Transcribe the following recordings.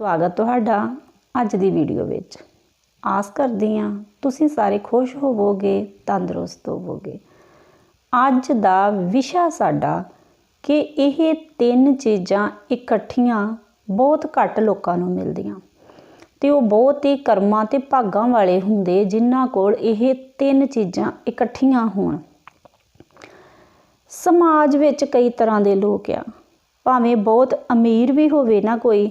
ਸਵਾਗਤ ਤੁਹਾਡਾ ਅੱਜ ਦੀ ਵੀਡੀਓ ਵਿੱਚ। ਆਸ ਕਰਦੀ ਹਾਂ ਤੁਸੀਂ ਸਾਰੇ ਖੁਸ਼ ਹੋਵੋਗੇ, ਤੰਦਰੁਸਤ ਹੋਵੋਗੇ। ਅੱਜ ਦਾ ਵਿਸ਼ਾ ਸਾਡਾ ਕਿ ਇਹ ਤਿੰਨ ਚੀਜ਼ਾਂ ਇਕੱਠੀਆਂ ਬਹੁਤ ਘੱਟ ਲੋਕਾਂ ਨੂੰ ਮਿਲਦੀਆਂ। ਤੇ ਉਹ ਬਹੁਤ ਹੀ ਕਰਮਾਂ ਤੇ ਭਾਗਾਂ ਵਾਲੇ ਹੁੰਦੇ, ਜਿਨ੍ਹਾਂ ਕੋਲ ਇਹ ਤਿੰਨ ਚੀਜ਼ਾਂ ਇਕੱਠੀਆਂ ਹੋਣ। ਸਮਾਜ ਵਿੱਚ ਕਈ ਤਰ੍ਹਾਂ ਦੇ ਲੋਕ ਆ। ਭਾਵੇਂ ਬਹੁਤ ਅਮੀਰ ਵੀ ਹੋਵੇ ਨਾ ਕੋਈ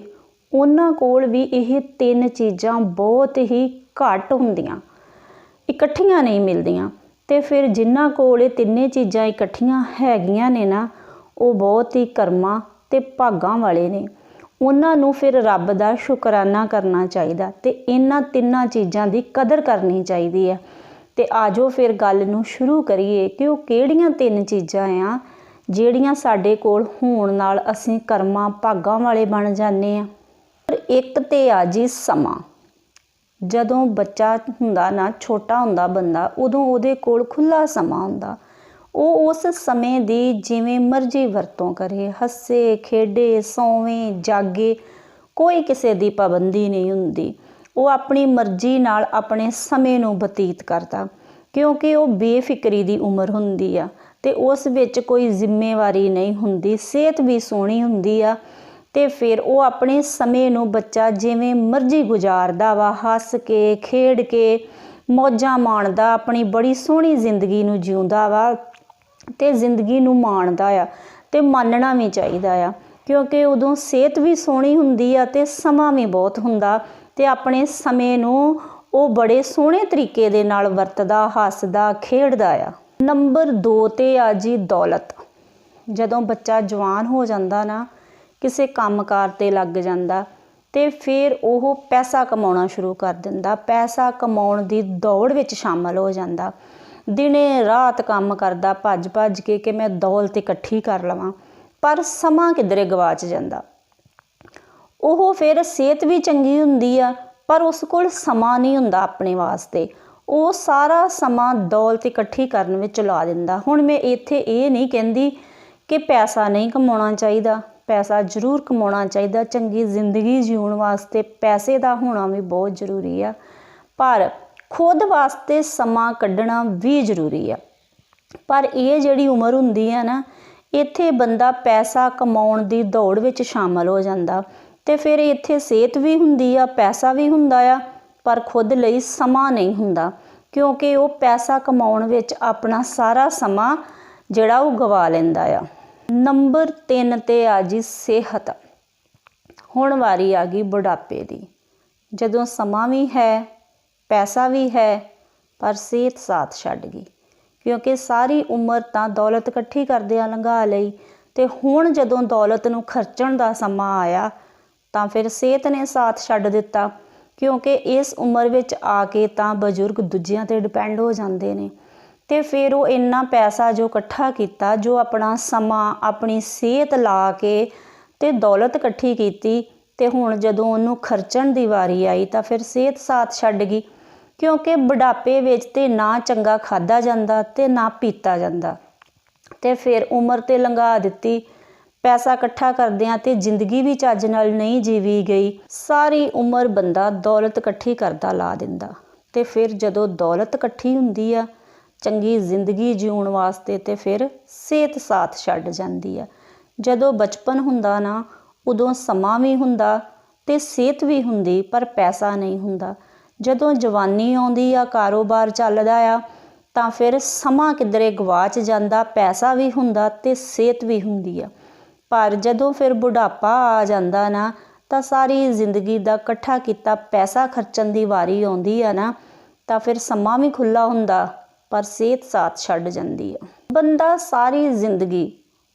ਉਹਨਾਂ ਕੋਲ ਵੀ ਇਹ ਤਿੰਨ ਚੀਜ਼ਾਂ ਬਹੁਤ ਹੀ ਘੱਟ ਹੁੰਦੀਆਂ। ਇਕੱਠੀਆਂ ਨਹੀਂ ਮਿਲਦੀਆਂ। ਤੇ ਫਿਰ ਜਿਨ੍ਹਾਂ ਕੋਲ ਇਹ ਤਿੰਨੇ ਚੀਜ਼ਾਂ ਇਕੱਠੀਆਂ ਹੈਗੀਆਂ ਨੇ ਨਾ, ਉਹ ਬਹੁਤ ਹੀ ਕਰਮਾਂ ਤੇ ਭਾਗਾਂ ਵਾਲੇ ਨੇ। ਉਹਨਾਂ ਨੂੰ ਫਿਰ ਰੱਬ ਦਾ ਸ਼ੁਕਰਾਨਾ ਕਰਨਾ ਚਾਹੀਦਾ ਤੇ ਇਹਨਾਂ ਤਿੰਨਾਂ ਚੀਜ਼ਾਂ ਦੀ ਕਦਰ ਕਰਨੀ ਚਾਹੀਦੀ ਹੈ। ਤੇ ਆਜੋ ਫਿਰ ਗੱਲ ਨੂੰ ਸ਼ੁਰੂ ਕਰੀਏ ਕਿ ਉਹ ਕਿਹੜੀਆਂ ਤਿੰਨ ਚੀਜ਼ਾਂ ਆ, ਜਿਹੜੀਆਂ ਸਾਡੇ ਕੋਲ ਹੋਣ ਨਾਲ ਅਸੀਂ ਕਰਮਾਂ ਭਾਗਾਂ ਵਾਲੇ ਬਣ ਜਾਂਦੇ ਆ। ਪਰ ਇੱਕ ਤੇ ਆ ਜੀ ਸਮਾਂ। ਜਦੋਂ ਬੱਚਾ ਹੁੰਦਾ ਨਾ, ਛੋਟਾ ਹੁੰਦਾ ਬੰਦਾ, ਉਦੋਂ ਉਹਦੇ ਕੋਲ ਖੁੱਲਾ ਸਮਾਂ ਹੁੰਦਾ। ਉਹ ਉਸ ਸਮੇਂ ਦੀ ਜਿਵੇਂ ਮਰਜ਼ੀ ਵਰਤੋਂ ਕਰੇ। ਹੱਸੇ, ਖੇਡੇ, ਸੌਵੇਂ, ਜਾਗੇ, ਕੋਈ ਕਿਸੇ ਦੀ ਪਾਬੰਦੀ ਨਹੀਂ ਹੁੰਦੀ। ਉਹ ਆਪਣੀ ਮਰਜ਼ੀ ਨਾਲ ਆਪਣੇ ਸਮੇਂ ਨੂੰ ਬਤੀਤ ਕਰਦਾ, ਕਿਉਂਕਿ ਉਹ ਬੇਫਿਕਰੀ ਦੀ ਉਮਰ ਹੁੰਦੀ ਆ ਤੇ ਉਸ ਵਿੱਚ ਕੋਈ ਜ਼ਿੰਮੇਵਾਰੀ ਨਹੀਂ ਹੁੰਦੀ। ਸਿਹਤ ਵੀ ਸੋਹਣੀ ਹੁੰਦੀ ਆ ਤੇ ਫਿਰ ਉਹ ਆਪਣੇ ਸਮੇਂ ਨੂੰ ਬੱਚਾ ਜਿਵੇਂ ਮਰਜ਼ੀ ਗੁਜ਼ਾਰਦਾ ਵਾ, ਹੱਸ ਕੇ, ਖੇਡ ਕੇ, ਮੌਜਾਂ ਮਾਣਦਾ, ਆਪਣੀ ਬੜੀ ਸੋਹਣੀ ਜ਼ਿੰਦਗੀ ਨੂੰ ਜਿਉਂਦਾ ਵਾ ਤੇ ਜ਼ਿੰਦਗੀ ਨੂੰ ਮਾਣਦਾ ਆ ਤੇ ਮੰਨਣਾ ਵੀ ਚਾਹੀਦਾ ਆ। ਕਿਉਂਕਿ ਉਦੋਂ ਸਿਹਤ ਵੀ ਸੋਹਣੀ ਹੁੰਦੀ ਆ ਤੇ ਸਮਾਂ ਵੀ ਬਹੁਤ ਹੁੰਦਾ ਤੇ ਆਪਣੇ ਸਮੇਂ ਨੂੰ ਉਹ ਬੜੇ ਸੋਹਣੇ ਤਰੀਕੇ ਦੇ ਨਾਲ ਵਰਤਦਾ, ਹੱਸਦਾ, ਖੇਡਦਾ ਆ। ਨੰਬਰ 2 ਤੇ ਆ ਜੀ ਦੌਲਤ। ਜਦੋਂ ਬੱਚਾ ਜਵਾਨ ਹੋ ਜਾਂਦਾ ਨਾ ਕਿਸੇ ਕੰਮਕਾਰ ਤੇ ਲੱਗ ਜਾਂਦਾ ਤੇ ਫਿਰ ਉਹ ਪੈਸਾ ਕਮਾਉਣਾ ਸ਼ੁਰੂ ਕਰ ਦਿੰਦਾ। ਪੈਸਾ ਕਮਾਉਣ ਦੀ ਦੌੜ ਵਿੱਚ ਸ਼ਾਮਲ ਹੋ ਜਾਂਦਾ। ਦਿਨੇ ਰਾਤ ਕੰਮ ਕਰਦਾ, ਭੱਜ ਭੱਜ ਕੇ ਕਿ ਮੈਂ ਦੌਲਤ ਇਕੱਠੀ ਕਰ ਲਵਾਂ, ਪਰ ਸਮਾਂ ਕਿਧਰੇ ਗਵਾਚ ਜਾਂਦਾ। ਉਹ ਫਿਰ ਸਿਹਤ ਵੀ ਚੰਗੀ ਹੁੰਦੀ ਆ, ਪਰ ਉਸ ਕੋਲ ਸਮਾਂ ਨਹੀਂ ਹੁੰਦਾ ਆਪਣੇ ਵਾਸਤੇ। ਉਹ ਸਾਰਾ ਸਮਾਂ ਦੌਲਤ ਇਕੱਠੀ ਕਰਨ ਵਿੱਚ ਲਾ ਦਿੰਦਾ। ਹੁਣ ਮੈਂ ਇੱਥੇ ਇਹ ਨਹੀਂ ਕਹਿੰਦੀ ਕਿ ਪੈਸਾ ਨਹੀਂ ਕਮਾਉਣਾ ਚਾਹੀਦਾ। ਪੈਸਾ ਜ਼ਰੂਰ ਕਮਾਉਣਾ ਚਾਹੀਦਾ, ਚੰਗੀ ਜ਼ਿੰਦਗੀ ਜਿਉਣ ਵਾਸਤੇ ਪੈਸੇ ਦਾ ਹੋਣਾ ਵੀ ਬਹੁਤ ਜ਼ਰੂਰੀ ਆ। ਪਰ ਖੁਦ ਵਾਸਤੇ ਸਮਾਂ ਕੱਢਣਾ ਵੀ ਜ਼ਰੂਰੀ ਆ। ਪਰ ਇਹ ਜਿਹੜੀ ਉਮਰ ਹੁੰਦੀ ਹੈ ਨਾ, ਇੱਥੇ ਬੰਦਾ ਪੈਸਾ ਕਮਾਉਣ ਦੀ ਦੌੜ ਵਿੱਚ ਸ਼ਾਮਲ ਹੋ ਜਾਂਦਾ। ਤੇ ਫਿਰ ਇੱਥੇ ਸਿਹਤ ਵੀ ਹੁੰਦੀ ਆ, ਪੈਸਾ ਵੀ ਹੁੰਦਾ ਆ, ਪਰ ਖੁਦ ਲਈ ਸਮਾਂ ਨਹੀਂ ਹੁੰਦਾ। ਕਿਉਂਕਿ ਉਹ ਪੈਸਾ ਕਮਾਉਣ ਵਿੱਚ ਆਪਣਾ ਸਾਰਾ ਸਮਾਂ ਜਿਹੜਾ ਉਹ ਗਵਾ ਲੈਂਦਾ ਆ। ਨੰਬਰ 3 ਤੇ ਆ ਜੀ ਸਿਹਤ। ਹੁਣ ਵਾਰੀ ਆ ਗਈ ਬੁਢਾਪੇ ਦੀ। ਜਦੋਂ ਸਮਾਂ ਵੀ ਹੈ, ਪੈਸਾ ਵੀ ਹੈ, ਪਰ ਸਿਹਤ ਸਾਥ ਛੱਡ ਗਈ। ਕਿਉਂਕਿ ਸਾਰੀ ਉਮਰ ਤਾਂ ਦੌਲਤ ਇਕੱਠੀ ਕਰਦੇ ਆ ਲੰਘਾ ਲਈ ਤੇ ਹੁਣ ਜਦੋਂ ਦੌਲਤ ਨੂੰ ਖਰਚਣ ਦਾ ਸਮਾਂ ਆਇਆ, ਤਾਂ ਫਿਰ ਸਿਹਤ ਨੇ ਸਾਥ ਛੱਡ ਦਿੱਤਾ। ਕਿਉਂਕਿ ਇਸ ਉਮਰ ਵਿੱਚ ਆ ਕੇ ਤਾਂ ਬਜ਼ੁਰਗ ਦੂਜਿਆਂ ਤੇ ਡਿਪੈਂਡ ਹੋ ਜਾਂਦੇ ਨੇ। ਤੇ ਫਿਰ ਉਹ ਇੰਨਾ ਪੈਸਾ ਜੋ ਇਕੱਠਾ ਕੀਤਾ, ਜੋ ਆਪਣਾ ਸਮਾਂ, ਆਪਣੀ ਸਿਹਤ ਲਾ ਕੇ ਤੇ ਦੌਲਤ ਇਕੱਠੀ ਕੀਤੀ ਤੇ ਹੁਣ ਜਦੋਂ ਉਹਨੂੰ ਖਰਚਣ ਦੀ ਵਾਰੀ ਆਈ ਤਾਂ ਫਿਰ ਸਿਹਤ ਸਾਥ ਛੱਡ ਗਈ, ਕਿਉਂਕਿ ਬੁਢਾਪੇ ਵਿੱਚ ਤੇ ਨਾ ਚੰਗਾ ਖਾਦਾ ਜਾਂਦਾ ਤੇ ਨਾ ਪੀਤਾ ਜਾਂਦਾ। ਤੇ ਫਿਰ ਉਮਰ ਤੇ ਲੰਘਾ ਦਿੱਤੀ, ਪੈਸਾ ਇਕੱਠਾ ਕਰਦਿਆਂ ਤੇ ਜ਼ਿੰਦਗੀ ਵੀ ਚੱਜ ਨਾਲ ਨਹੀਂ ਜੀਵੀ ਗਈ, ਸਾਰੀ ਉਮਰ ਬੰਦਾ ਦੌਲਤ ਇਕੱਠੀ ਕਰਦਾ ਲਾ ਦਿੰਦਾ। ਤੇ ਫਿਰ ਜਦੋਂ ਦੌਲਤ ਇਕੱਠੀ ਹੁੰਦੀ ਆ ਚੰਗੀ ਜ਼ਿੰਦਗੀ ਜਿਉਣ ਵਾਸਤੇ ਤੇ ਫਿਰ ਸਿਹਤ ਸਾਥ ਛੱਡ ਜਾਂਦੀ ਆ। ਜਦੋਂ ਬਚਪਨ ਹੁੰਦਾ ਨਾ, ਉਦੋਂ ਸਮਾਂ ਵੀ ਹੁੰਦਾ ਤੇ ਸਿਹਤ ਵੀ ਹੁੰਦੀ, ਪਰ ਪੈਸਾ ਨਹੀਂ ਹੁੰਦਾ। ਜਦੋਂ ਜਵਾਨੀ ਆਉਂਦੀ ਆ ਕਾਰੋਬਾਰ ਚੱਲਦਾ ਆ, ਤਾਂ ਫਿਰ ਸਮਾਂ ਕਿਧਰੇ ਗਵਾਚ ਜਾਂਦਾ, ਪੈਸਾ ਵੀ ਹੁੰਦਾ ਤੇ ਸਿਹਤ ਵੀ ਹੁੰਦੀ ਆ। ਪਰ ਜਦੋਂ ਫਿਰ ਬੁਢਾਪਾ ਆ ਜਾਂਦਾ ਨਾ, ਤਾਂ ਸਾਰੀ ਜ਼ਿੰਦਗੀ ਦਾ ਇਕੱਠਾ ਕੀਤਾ ਪੈਸਾ ਖਰਚਣ ਦੀ ਵਾਰੀ ਆਉਂਦੀ ਆ ਨਾ, ਤਾਂ ਫਿਰ ਸਮਾਂ ਵੀ ਖੁੱਲਾ ਹੁੰਦਾ। ਪਰ ਸਿਹਤ ਸਾਥ ਛੱਡ ਜਾਂਦੀ ਆ। ਬੰਦਾ ਸਾਰੀ ਜ਼ਿੰਦਗੀ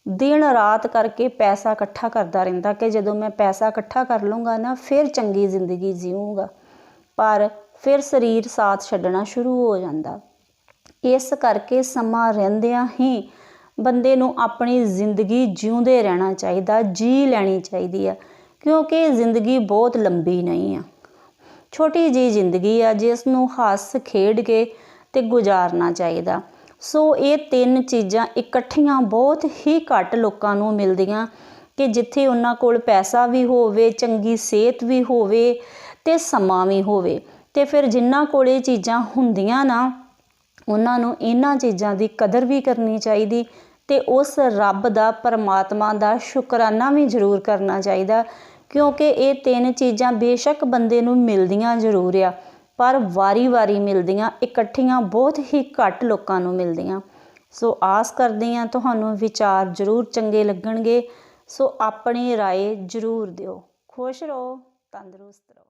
ਦਿਨ ਰਾਤ ਕਰਕੇ ਪੈਸਾ ਇਕੱਠਾ ਕਰਦਾ ਰਹਿੰਦਾ ਕਿ ਜਦੋਂ ਮੈਂ ਪੈਸਾ ਇਕੱਠਾ ਕਰ ਲਵਾਂਗਾ ਨਾ, ਫਿਰ ਚੰਗੀ ਜ਼ਿੰਦਗੀ ਜੀਵਾਂਗਾ ਪਰ ਫਿਰ ਸਰੀਰ ਸਾਥ ਛੱਡਣਾ ਸ਼ੁਰੂ ਹੋ ਜਾਂਦਾ। ਇਸ ਕਰਕੇ ਸਮਾਂ ਰਹਿੰਦਿਆਂ ਹੀ ਬੰਦੇ ਨੂੰ ਆਪਣੀ ਜ਼ਿੰਦਗੀ ਜਿਉਂਦੇ ਰਹਿਣਾ ਚਾਹੀਦਾ, ਜੀ ਲੈਣੀ ਚਾਹੀਦੀ ਆ, ਕਿਉਂਕਿ ਜ਼ਿੰਦਗੀ ਬਹੁਤ ਲੰਬੀ ਨਹੀਂ ਆ। ਛੋਟੀ ਜੀ ਜ਼ਿੰਦਗੀ ਆ, ਜਿਸ ਨੂੰ ਹੱਸ ਖੇਡ ਕੇ ਤੇ ਗੁਜ਼ਾਰਨਾ ਚਾਹੀਦਾ। ਸੋ ਇਹ ਤਿੰਨ ਚੀਜ਼ਾਂ ਇਕੱਠੀਆਂ ਬਹੁਤ ਹੀ ਘੱਟ ਲੋਕਾਂ ਨੂੰ ਮਿਲਦੀਆਂ ਕਿ ਜਿੱਥੇ ਉਹਨਾਂ ਕੋਲ ਪੈਸਾ ਵੀ ਹੋਵੇ, ਚੰਗੀ ਸਿਹਤ ਵੀ ਹੋਵੇ ਤੇ ਸਮਾਂ ਵੀ ਹੋਵੇ। ਤੇ ਫਿਰ ਜਿਨ੍ਹਾਂ ਕੋਲ ਇਹ ਚੀਜ਼ਾਂ ਹੁੰਦੀਆਂ ਨਾ, ਉਹਨਾਂ ਨੂੰ ਇਹਨਾਂ ਚੀਜ਼ਾਂ ਦੀ ਕਦਰ ਵੀ ਕਰਨੀ ਚਾਹੀਦੀ ਤੇ ਉਸ ਰੱਬ ਦਾ, ਪਰਮਾਤਮਾ ਦਾ ਸ਼ੁਕਰਾਨਾ ਵੀ ਜ਼ਰੂਰ ਕਰਨਾ ਚਾਹੀਦਾ ਕਿਉਂਕਿ ਇਹ ਤਿੰਨ ਚੀਜ਼ਾਂ ਬੇਸ਼ੱਕ ਬੰਦੇ ਨੂੰ ਮਿਲਦੀਆਂ ਜ਼ਰੂਰ ਆ। ਪਰ ਵਾਰੀ-ਵਾਰੀ ਮਿਲਦੀਆਂ ਇਕੱਠੀਆਂ ਬਹੁਤ ਹੀ ਘੱਟ ਲੋਕਾਂ ਨੂੰ ਮਿਲਦੀਆਂ ਸੋ ਆਸ ਕਰਦੇ ਹਾਂ ਤੁਹਾਨੂੰ ਵਿਚਾਰ ਜ਼ਰੂਰ ਚੰਗੇ ਲੱਗਣਗੇ ਸੋ ਆਪਣੀ رائے ਜ਼ਰੂਰ ਦਿਓ ਖੁਸ਼ ਰਹੋ ਤੰਦਰੁਸਤ ਰਹੋ